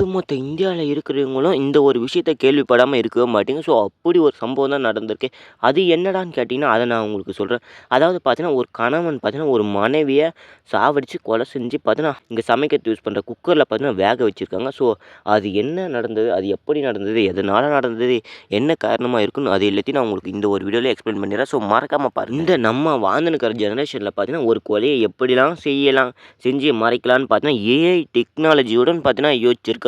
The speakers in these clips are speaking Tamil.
ஒட்டுமொத்த இந்தியாவில் இருக்கிறவங்களும் இந்த ஒரு விஷயத்த கேள்விப்படாமல் இருக்கவே மாட்டீங்க. ஸோ அப்படி ஒரு சம்பவம் தான் நடந்திருக்கு. அது என்னடான்னு கேட்டிங்கன்னா அதை நான் உங்களுக்கு சொல்கிறேன் அதாவது பார்த்தீங்கன்னா ஒரு கணவன் பார்த்தீங்கன்னா ஒரு மனைவியை சாவடித்து கொலை செஞ்சு பார்த்தீங்கன்னா இங்கே சமைக்கிறது யூஸ் பண்ணுற குக்கரில் பார்த்தீங்கன்னா வேக வச்சுருக்காங்க. ஸோ அது என்ன நடந்தது? அது எப்படி நடந்தது? எதனால் நடந்தது? என்ன காரணமாக இருக்குன்னு அது எல்லாத்தையும் நான் உங்களுக்கு இந்த ஒரு வீடியோவில் எக்ஸ்பிளைன் பண்ணிடுறேன். ஸோ மறக்காமல் பாருங்க. இந்த நம்ம வாழ்ந்துனுக்கிற ஜெனரேஷனில் பார்த்தீங்கன்னா ஒரு கொலையை எப்படிலாம் செய்யலாம் செஞ்சு மறைக்கலாம்னு பார்த்தீங்கன்னா ஏஐ டெக்னாலஜியுடன் பார்த்தீங்கன்னா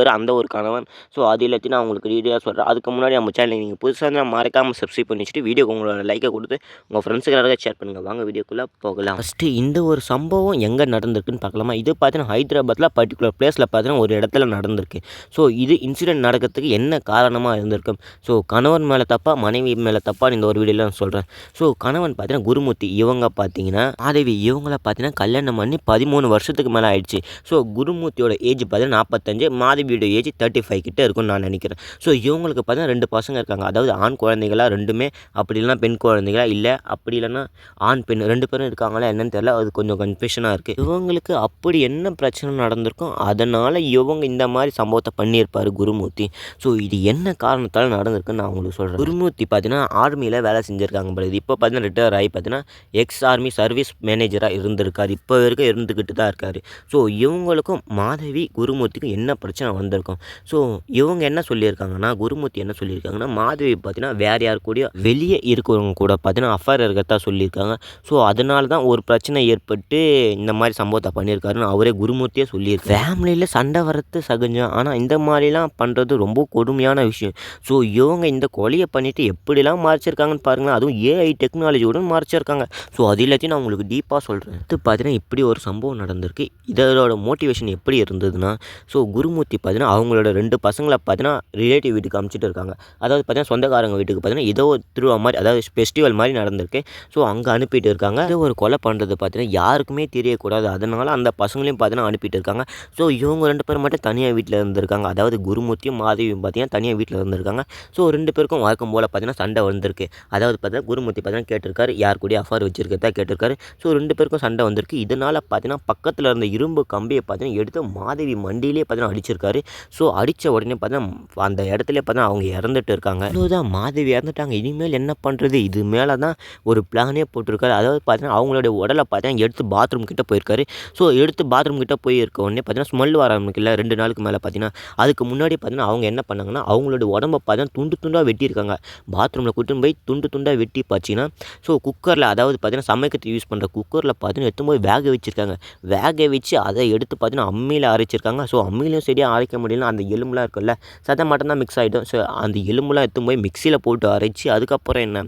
இருக்கார் அந்த ஒரு கணவன். ஸோ அது எல்லாத்தையும் நான் உங்களுக்கு டீட்டெயிலாக சொல்கிறேன் அதுக்கு முன்னாடி நம்ம சேனலை நீங்கள் புதுசாக இருந்தால் மறக்காமல் சப்ஸ்கிரைப் பண்ணி வச்சுட்டு வீடியோக்கு உங்களோட லைக்கை கொடுத்து உங்கள் ஃப்ரெண்ட்ஸுக்கு நிறைய ஷேர் பண்ணுங்கள் வாங்க வீடியோக்குள்ளே போகலாம். ஃபஸ்ட்டு இந்த ஒரு சம்பவம் எங்கே நடந்திருக்குன்னு பார்க்கலாமா? இது பார்த்தீங்கன்னா ஹைதராபாத்தில் பர்டிகுலர் பிளேஸில் பார்த்தீங்கன்னா ஒரு இடத்துல நடந்திருக்கு. ஸோ இது இன்சிடென்ட் நடக்கிறதுக்கு என்ன காரணமாக இருந்திருக்கும்? ஸோ கணவன் மேலே தப்பா மனைவி மேலே தப்பான்னு இந்த ஒரு வீடியோவில் நான் சொல்கிறேன் ஸோ கணவன் பார்த்தீங்கன்னா குருமூர்த்தி. இவங்க பார்த்தீங்கன்னா மாதவி இவங்கள பார்த்தீங்கன்னா கல்யாணம் பண்ணி பதிமூணு வருஷத்துக்கு மேலே ஆயிடுச்சு. ஸோ குருமூர்த்தியோட ஏஜ் பார்த்தீங்கன்னா நாற்பத்தஞ்சு மாதவி மாதவியோட ஏஜ் தேர்ட்டி ஃபைவ் கிட்ட இருக்கும்னு நான் நினைக்கிறேன். ஸோ இவங்களுக்கு பார்த்தீங்கன்னா ரெண்டு பசங்க இருக்காங்க. அதாவது ஆண் குழந்தைகளா ரெண்டுமே அப்படி இல்லைனா பெண் குழந்தைகளா இல்லை அப்படி இல்லைன்னா ஆண் பெண் ரெண்டு பேரும் இருக்காங்களா என்னன்னு தெரியல. அது கொஞ்சம் கன்ஃபியூஷனாக இருக்குது இவங்களுக்கு அப்படி என்ன பிரச்சனை நடந்திருக்கும் அதனால் இவங்க இந்த மாதிரி சம்பவத்தை பண்ணியிருப்பார் குருமூர்த்தி. ஸோ இது என்ன காரணத்தால் நடந்திருக்குன்னு நான் உங்களுக்கு சொல்கிறேன் குருமூர்த்தி பார்த்தீங்கன்னா ஆர்மியில் வேலை செஞ்சுருக்காங்க போல இப்போ பார்த்தீங்கன்னா ரிட்டையர் ஆகி பார்த்தீங்கன்னா எக்ஸ் ஆர்மி சர்வீஸ் மேனேஜராக இருந்திருக்கார். இப்போ வரைக்கும் இருந்துக்கிட்டு தான் இருக்கார். ஸோ இவங்களுக்கும் மாதவி குருமூர்த்திக்கும் என்ன பிரச்சனை வந்திருக்கோம். ஸோ இவங்க என்ன சொல்லியிருக்காங்கன்னா குருமூர்த்தி என்ன சொல்லியிருக்காங்கன்னா மாதவி பார்த்தீங்கன்னா வேறு யார் கூடயோ வெளியே இருக்கிறவங்க கூட பார்த்தீங்கன்னா அஃபேர் இருக்கிறதா சொல்லியிருக்காங்க. ஸோ அதனால தான் ஒரு பிரச்சனை ஏற்பட்டு இந்த மாதிரி சம்பவத்தை பண்ணியிருக்காருன்னு அவரே குருமூர்த்தியே சொல்லியிருக்காரு. ஃபேமிலியில் சண்டை வரத்து சகஜம். ஆனால் இந்த மாதிரிலாம் பண்ணுறது ரொம்ப கொடுமையான விஷயம். ஸோ இவங்க இந்த கொலையை பண்ணிவிட்டு எப்படிலாம் மறைச்சிருக்காங்கன்னு பாருங்களேன். அதுவும் ஏஐ டெக்னாலஜியோட மறைச்சிருக்காங்க. ஸோ அது எல்லாத்தையும் நான் உங்களுக்கு டீப்பாக சொல்கிறேன் இது பார்த்தீங்கன்னா இப்படி ஒரு சம்பவம் நடந்திருக்கு. இதோட மோட்டிவேஷன் எப்படி இருந்ததுன்னா ஸோ குருமூர்த்தி பார்த்தீங்கன்னா அவங்களோட ரெண்டு பசங்களை பார்த்தீங்கன்னா ரிலேட்டிவ் வீட்டுக்கு அனுப்பிச்சிட்டு இருக்காங்க. அதாவது பார்த்தீங்கன்னா சொந்தக்காரங்க வீட்டுக்கு பார்த்தீங்கன்னா ஏதோ ஒரு திருவிழா மாதிரி அதாவது ஃபெஸ்டிவல் மாதிரி நடந்திருக்கு. ஸோ அங்கே அனுப்பிட்டு இருக்காங்க. அது ஒரு கொலை பண்ணுறது பார்த்தீங்கன்னா யாருக்குமே தெரியக்கூடாது. அதனால் அந்த பசங்களையும் பார்த்தீங்கன்னா அனுப்பிட்டு இருக்காங்க. ஸோ இவங்க ரெண்டு பேரும் மட்டும் தனியாக வீட்டில் இருந்திருக்காங்க. அதாவது குருமூர்த்தியும் மாதவியும் பார்த்தீங்கன்னா தனியாக வீட்டில் இருந்திருக்காங்க. ஸோ ரெண்டு பேருக்கும் வழக்கம் போல் பார்த்தீங்கன்னா சண்டை வந்திருக்கு. அதாவது பார்த்தீங்கன்னா குருமூர்த்தி பார்த்தீங்கன்னா கேட்டிருக்காரு. யார் கூடயும் அஃபார் வச்சிருக்கிறதா கேட்டிருக்காரு. ஸோ ரெண்டு பேருக்கும் சண்டை வந்திருக்கு. இதனால் பார்த்தீங்கன்னா பக்கத்தில் இருந்த இரும்பு கம்பியை பார்த்தீங்கன்னா எடுத்து மாதவி மண்டியிலே பார்த்தீங்கன்னா அடிச்சிருக்காரு. ஸோ அடித்த உடனே பார்த்தா அந்த இடத்துல பார்த்தா அவங்க இறந்துட்டு இருக்காங்க. அவ்வளோதான் மாதவி இறந்துட்டாங்க. இனிமேல் என்ன பண்ணுறது இது மேலே தான் ஒரு பிளானே போட்டிருக்காரு. அதாவது பார்த்தீங்கன்னா அவங்களுடைய உடலை பார்த்தீங்கன்னா எடுத்து பாத்ரூம் கிட்டே போயிருக்காரு. ஸோ எடுத்து பாத்ரூம் கிட்டே போயிருக்க உடனே பார்த்தீங்கன்னா ஸ்மெல் வர ஆரம்பிக்கல. ரெண்டு நாளுக்கு மேலே பார்த்தீங்கன்னா அதுக்கு முன்னாடி பார்த்தீங்கன்னா அவங்க என்ன பண்ணாங்கன்னா அவங்களோட உடம்ப பார்த்தீங்கன்னா துண்டு துண்டாக வெட்டியிருக்காங்க. பாத்ரூமில் கூட்டின்னு போய் துண்டு துண்டாக வெட்டி பார்த்தீங்கன்னா ஸோ குக்கரில் அதாவது பார்த்தீங்கன்னா சமைக்கிறதுக்கு யூஸ் பண்ணுற குக்கரில் பார்த்தீங்கன்னா எடுத்து போய் வேக வச்சுருக்காங்க. வேக வச்சு அதை எடுத்து பார்த்தீங்கன்னா அம்மியில் அரைச்சிருக்காங்க. ஸோ அம்மியிலையும் சரியாக அரைக்க முடியலன்னா அந்த எலும்புலாம் இருக்குல்ல சதை மட்டும்தான் மிக்ஸ் ஆகிடும் ஸோ அந்த எலும்புலாம் எடுத்து போய் மிக்சியில் போட்டு அரைச்சி அதுக்கப்புறம் என்ன?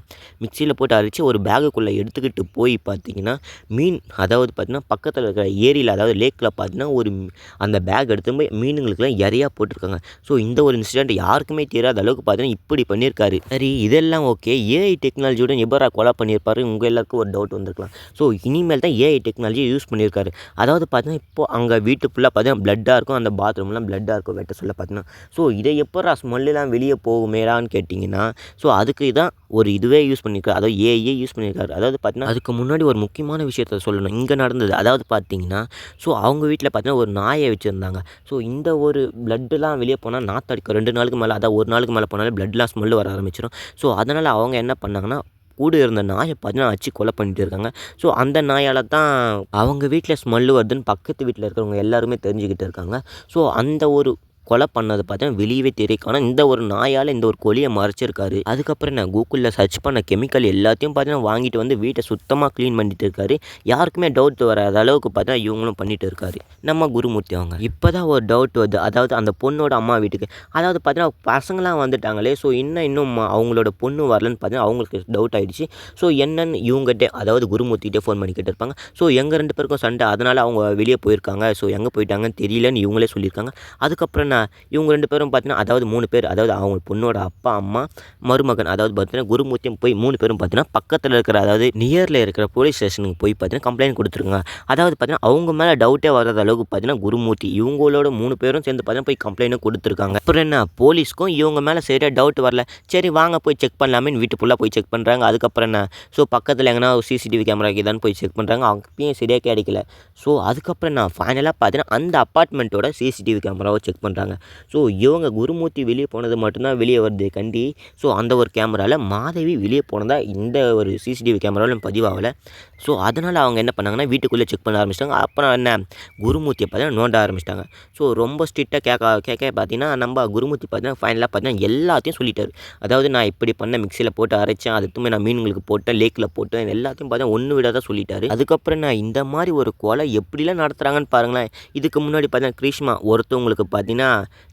மிக்சியில் போட்டு அரைச்சி ஒரு பேகுக்குள்ளே எடுத்துக்கிட்டு போய் பார்த்தீங்கன்னா மீன் அதாவது பார்த்தீங்கன்னா பக்கத்தில் இருக்கிற ஏரியில் அதாவது லேக்கில் பார்த்தீங்கன்னா ஒரு அந்த பேக் எடுத்து போய் மீனுங்களுக்குலாம் இறையாக போட்டிருக்காங்க. ஸோ இந்த ஒரு இன்சிடென்ட் யாருக்குமே தெரியாத அளவுக்கு பார்த்தீங்கன்னா இப்படி பண்ணியிருக்காரு. சரி இதெல்லாம் ஓகே ஏஐ டெக்னாலஜியோட எபரா கொலை பண்ணியிருப்பாரு. உங்கள் எல்லாருக்கும் ஒரு டவுட் வந்திருக்கலாம். ஸோ இனிமேல் தான் ஏஐ டெக்னாலஜி யூஸ் பண்ணியிருக்காரு. அதாவது பார்த்தீங்கன்னா இப்போ அங்கே வீட்டு ஃபுல்லாக பார்த்தீங்கன்னா பிளட்டாக இருக்கும். அந்த பாத்ரூம்லாம் பிளட்டாக இருக்கும் வெட்ட சொல்ல பார்த்தீங்கன்னா ஸோ இதை எப்போரா ஸ்மெல்லாம் வெளியே போகுமேடான்னு கேட்டிங்கன்னா ஸோ அதுக்கு தான் ஒரு இதுவே யூஸ் பண்ணியிருக்காரு. அதாவது ஏஐயே யூஸ் பண்ணியிருக்காரு. அதாவது பார்த்தீங்கன்னா அதுக்கு முன்னாடி ஒரு முக்கியமான விஷயத்த சொல்லணும். இங்கே நடந்தது. அதாவது பார்த்தீங்கன்னா ஸோ அவங்க வீட்டில் பார்த்தீங்கன்னா ஒரு நாயை வச்சுருந்தாங்க. ஸோ இந்த ஒரு பிளட்டுலாம் வெளியே போனால் நாத்தடிக்கும். ரெண்டு நாளுக்கு மேலே அதாவது ஒரு நாளுக்கு மேலே போனாலே பிளட்லாம் ஸ்மெல் வர ஆரம்பிச்சிடும் ஸோ அதனால் அவங்க என்ன பண்ணாங்கன்னா கூட இருந்த நாயை பார்த்தீங்கன்னா அச்சு கொலை பண்ணிட்டு இருக்காங்க. ஸோ அந்த நாயால் தான் அவங்க வீட்டில் ஸ்மெல்லு வருதுன்னு பக்கத்து வீட்டில் இருக்கிறவங்க எல்லாருமே தெரிஞ்சுக்கிட்டு இருக்காங்க. ஸோ அந்த ஒரு கொலை பண்ணது பார்த்தீங்கன்னா வெளியவே தெரியும் ஆனால் இந்த ஒரு நாயால் இந்த ஒரு கொலியை மறைச்சிருக்காரு. அதுக்கப்புறம் நான் கூகுளில் சர்ச் பண்ண கெமிக்கல் எல்லாத்தையும் பார்த்தீங்கன்னா வாங்கிட்டு வந்து வீட்டை சுத்தமாக க்ளீன் பண்ணிட்டு இருக்காரு. யாருக்குமே டவுட் வராத அளவுக்கு பார்த்தா இவங்களும் பண்ணிட்டு இருக்காரு. நம்ம குருமூர்த்தி அவங்க. இப்போ தான் ஒரு டவுட் வருது. அதாவது அந்த பொண்ணோட அம்மா வீட்டுக்கு. அதாவது பார்த்தீங்கன்னா பசங்களாம் வந்துட்டாங்களே. ஸோ இன்னும் இன்னும் அவங்களோட பொண்ணு வரலன்னு பார்த்தீங்கன்னா அவங்களுக்கு டவுட் ஆயிடுச்சு. ஸோ என்னன்னு இவங்ககிட்ட அதாவது குருமூர்த்திகிட்டே ஃபோன் பண்ணி கேட்டிருப்பாங்க. ஸோ எங்கள் ரெண்டு பேருக்கும் சண்டை. அதனால் அவங்க வெளியே போயிருக்காங்க. ஸோ எங்கே போயிட்டாங்கன்னு தெரியலன்னு இவங்களே சொல்லியிருக்காங்க. அதுக்கப்புறம் பார்த்தீங்கன்னா இவங்க ரெண்டு பேரும் பார்த்தீங்கன்னா அதாவது மூணு பேர் அதாவது அவங்க பொண்ணோட அப்பா அம்மா மருமகன் அதாவது பார்த்தீங்கன்னா குருமூர்த்தியும் போய் மூணு பேரும் பார்த்தீங்கன்னா பக்கத்தில் இருக்கிற அதாவது நியரில் இருக்கிற போலீஸ் ஸ்டேஷனுக்கு போய் பார்த்தீங்கன்னா கம்ப்ளைண்ட் கொடுத்துருங்க அதாவது பார்த்தீங்கன்னா அவங்க மேலே டவுட்டே வராத அளவுக்கு பார்த்தீங்கன்னா குருமூர்த்தி இவங்களோட மூணு பேரும் சேர்ந்து பார்த்தீங்கன்னா போய் கம்ப்ளைண்ட்டும் கொடுத்துருக்காங்க. அப்புறம் என்ன போலீஸ்க்கும் இவங்க மேலே சரியாக டவுட் வரல. சரி வாங்க போய் செக் பண்ணலாமேன்னு வீட்டு ஃபுல்லாக போய் செக் பண்ணுறாங்க அதுக்கப்புறம் என்ன ஸோ பக்கத்தில் எங்கன்னா சிசிடிவி கேமரா தான் போய் செக் பண்ணுறாங்க அப்பயும் சரியாக கிடைக்கல. ஸோ அதுக்கப்புறம் நான் ஃபைனலாக பார்த்தீங்கன்னா அந்த அப்பார்ட்மெண்ட்டோட சிசிடிவி கேமராவை செக் பண்ணுறாங்க பண்ணுறாங்க ஸோ இவங்க குருமூர்த்தி வெளியே போனது மட்டும்தான் வெளியே வருது கண்டி. ஸோ அந்த ஒரு கேமராவில் மாதவி வெளியே போனதாக இந்த ஒரு சிசிடிவி கேமராவில் பதிவாகலை. ஸோ அதனால் அவங்க என்ன பண்ணாங்கன்னா வீட்டுக்குள்ளே செக் பண்ண ஆரம்பிச்சிட்டாங்க. அப்புறம் என்ன? குருமூர்த்தியை பார்த்தீங்கன்னா நோண்ட ஆரம்பிச்சிட்டாங்க. ஸோ ரொம்ப ஸ்ட்ரிக்டாக கேட்க கேட்க பார்த்தீங்கன்னா நம்ம குருமூர்த்தி பார்த்தீங்கன்னா ஃபைனலாக பார்த்தீங்கன்னா எல்லாத்தையும் சொல்லிட்டாரு. அதாவது நான் இப்படி பண்ண மிக்சியில் போட்டு அரைச்சேன் அதுக்குமே நான் மீன்களுக்கு போட்டேன் லேக்கில் போட்டேன் எல்லாத்தையும் பார்த்தீங்கன்னா ஒன்று விடாத சொல்லிட்டாரு. அதுக்கப்புறம் நான் இந்த மாதிரி ஒரு கொலை எப்படிலாம் நடத்துகிறாங்கன்னு பாருங்களேன். இதுக்கு முன்னாடி பார்த்தீங்கன்னா கிரீஷ்மா ஒருத்தவங்களுக்கு பார்த்தீங்கன்னா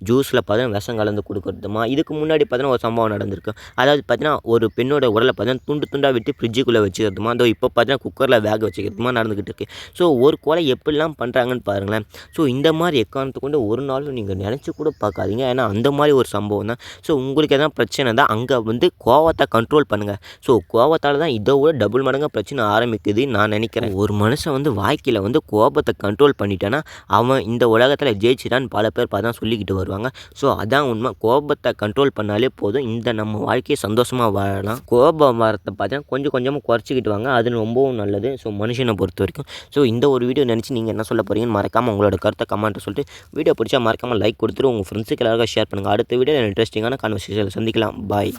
ஜூஸில் பார்த்தீங்கன்னா விஷம் கலந்து கொடுக்குறதுமா? இதுக்கு முன்னாடி பார்த்தீங்கன்னா ஒரு சம்பவம் நடந்திருக்கு. அதாவது பார்த்தீங்கன்னா ஒரு பெண்ணோட உடலை பார்த்தீங்கன்னா துண்டு துண்டாக விட்டு ஃப்ரிட்ஜுக்குள்ளே வச்சுக்கிறதுமா? அதோ இப்போ பார்த்தீங்கன்னா குக்கரில் வேக வச்சுக்கிறதுமா நடந்துக்கிட்டு இருக்கு. ஸோ ஒரு கொலை எப்படிலாம் பண்ணுறாங்கன்னு பாருங்களேன். ஸோ இந்த மாதிரி எக்காரணத்தை கொண்டு ஒரு நாளும் நீங்கள் நினச்சி கூட பார்க்காதீங்க. ஏன்னா அந்த மாதிரி ஒரு சம்பவம் தான். ஸோ உங்களுக்கு எதாவது பிரச்சனை தான் அங்கே வந்து கோவத்தை கண்ட்ரோல் பண்ணுங்கள் ஸோ கோவத்தால் தான் இதை விட டபுள் மடங்காக பிரச்சனை ஆரம்பிக்குது நான் நினைக்கிறேன். ஒரு மனுஷன் வந்து வாழ்க்கையில் வந்து கோபத்தை கண்ட்ரோல் பண்ணிட்டேன்னா அவன் இந்த உலகத்தில் ஜெயிச்சிட்டான்னு பல பேர் பார்த்தா சொல்லிக்கிட்டு வருவாங்க. ஸோ அதான் உண்மை. கோபத்தை கண்ட்ரோல் பண்ணாலே போதும். இந்த நம்ம வாழ்க்கையை சந்தோஷமாக வாழலாம். கோபம் வரத்தை பார்த்தீங்கன்னா கொஞ்சம் கொஞ்சமாக குறைச்சிக்கிட்டு வாங்க. அது ரொம்பவும் நல்லது. ஸோ மனுஷனை பொறுத்த வரைக்கும் ஸோ இந்த ஒரு வீடியோ நினச்சி நீங்கள் என்ன சொல்ல போகிறீங்கன்னு மறக்காமல் உங்களோட கருத்தை கமெண்ட்டை சொல்லிட்டு வீடியோ பிடிச்சா மறக்காமல் லைக் கொடுத்துட்டு உங்கள் ஃப்ரெண்ட்ஸுக்கு எல்லாருக்கும் ஷேர் பண்ணுங்கள் அடுத்த வீடியோ இன்ட்ரெஸ்டிங்கான கான்வர்சேஷனில் சந்திக்கலாம். பாய்